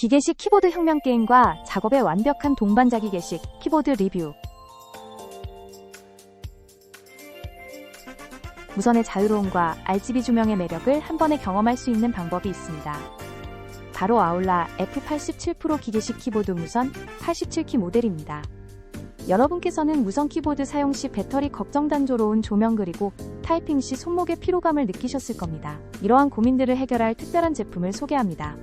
기계식 키보드 혁명 게임과 작업의 완벽한 동반자 기계식 키보드 리뷰. 무선의 자유로움과 RGB 조명의 매력을 한 번에 경험할 수 있는 방법이 있습니다. 바로 아울라 F87 프로 기계식 키보드 무선 87키 모델입니다. 여러분께서는 무선 키보드 사용 시 배터리 걱정 단조로운 조명 그리고 타이핑 시 손목의 피로감을 느끼셨을 겁니다. 이러한 고민들을 해결할 특별한 제품을 소개합니다.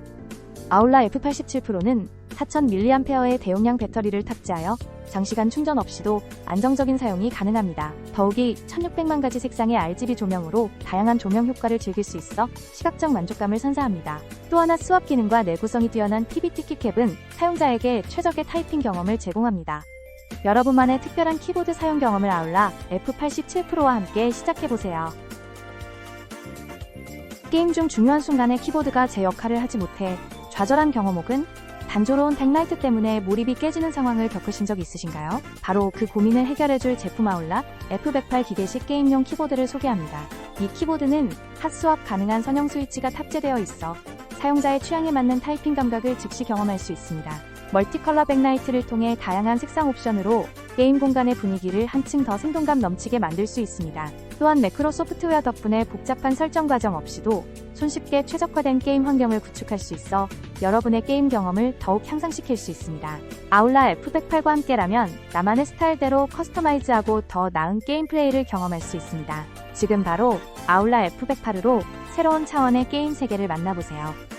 아울라 F87 프로는 4000mAh의 대용량 배터리를 탑재하여 장시간 충전 없이도 안정적인 사용이 가능합니다. 더욱이 1600만 가지 색상의 RGB 조명으로 다양한 조명 효과를 즐길 수 있어 시각적 만족감을 선사합니다. 또 하나 수압 기능과 내구성이 뛰어난 PBT 키캡은 사용자에게 최적의 타이핑 경험을 제공합니다. 여러분만의 특별한 키보드 사용 경험을 아울라 F87 프로와 함께 시작해보세요. 게임 중 중요한 순간에 키보드가 제 역할을 하지 못해 좌절한 경험 혹은 단조로운 백라이트 때문에 몰입이 깨지는 상황을 겪으신 적 있으신가요? 바로 그 고민을 해결해줄 제품 아울라 F108 기계식 게임용 키보드를 소개합니다. 이 키보드는 핫스왑 가능한 선형 스위치가 탑재되어 있어 사용자의 취향에 맞는 타이핑 감각을 즉시 경험할 수 있습니다. 멀티컬러 백라이트를 통해 다양한 색상 옵션으로 게임 공간의 분위기를 한층 더 생동감 넘치게 만들 수 있습니다. 또한 매크로 소프트웨어 덕분에 복잡한 설정 과정 없이도 손쉽게 최적화된 게임 환경을 구축할 수 있어 여러분의 게임 경험을 더욱 향상시킬 수 있습니다. 아울라 F108과 함께라면 나만의 스타일대로 커스터마이즈하고 더 나은 게임 플레이를 경험할 수 있습니다. 지금 바로 아울라 F108으로 새로운 차원의 게임 세계를 만나보세요.